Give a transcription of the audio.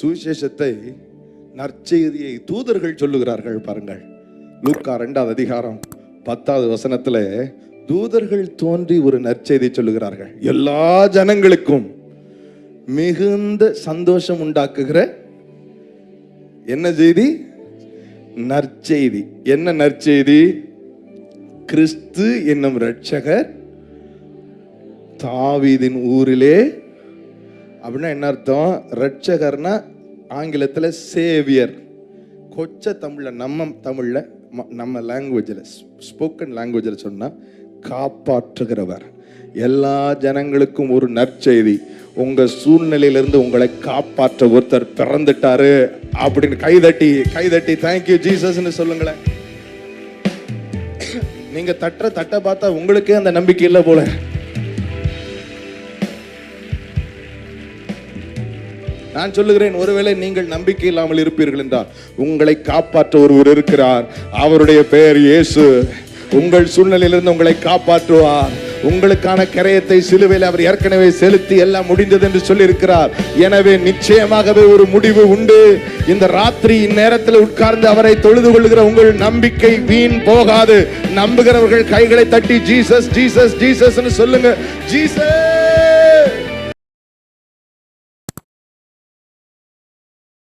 சுவிசேஷத்தை நற்செய்தியை தூதர்கள் சொல்லுகிறார்கள் பாருங்கள். லூக்கா ரெண்டாவது அதிகாரம் பத்தாவது வசனத்தில் தூதர்கள் தோன்றி ஒரு நற்செய்தி சொல்லுகிறார்கள். எல்லா ஜனங்களுக்கும் மிகுந்த சந்தோஷம் உண்டாக்குகிற என்ன செய்தி? நற்செய்தி. என்ன நற்செய்தி? கிறிஸ்து என்னும் ரட்சகர் தாவீதின் ஊரிலே அப்படின்னா என்ன அர்த்தம்? ரட்சகர்னா ஆங்கிலத்தில் சேவியர் கொச்ச தமிழில் நம்ம தமிழில் ம- நம்ம லாங்குவேஜில் ஸ்போக்கன் லாங்குவேஜில் சொன்னால் காப்பாற்றுகிறவர். எல்லா ஜனங்களுக்கும் ஒரு நற்செய்தி. உங்கள் சூழ்நிலையிலிருந்து உங்களை காப்பாற்ற ஒருத்தர் பிறந்துட்டாரு அப்படின்னு கைதட்டி கைதட்டி தேங்க்யூ ஜீசஸ்னு சொல்லுங்களேன். நீங்கள் தட்டுற தட்டை பார்த்தா உங்களுக்கே அந்த நம்பிக்கை இல்லை போல. நான் சொல்லுகிறேன் ஒருவேளை நீங்கள் நம்பிக்கை இல்லாமல் இருப்பீர்கள் என்றால் உங்களை காப்பாற்ற ஒருவர் இருக்கிறார். அவருடைய பெயர் இயேசு. உங்கள் சூழ்நிலையிலிருந்து உங்களை காப்பாற்றுவார். உங்களுக்கான கரையத்தை சிலுவையில் அவர் ஏற்கனவே செலுத்தி எல்லாம் முடிந்தது என்று சொல்லியிருக்கிறார். எனவே நிச்சயமாகவே ஒரு முடிவு உண்டு. இந்த ராத்திரி இந்நேரத்தில் உட்கார்ந்து அவரை தொழுது கொள்கிற உங்கள் நம்பிக்கை வீண் போகாது. நம்புகிறவர்கள் கைகளை தட்டி ஜீசஸ் ஜீசஸ் ஜீசஸ் சொல்லுங்க. ஜீசஸ்!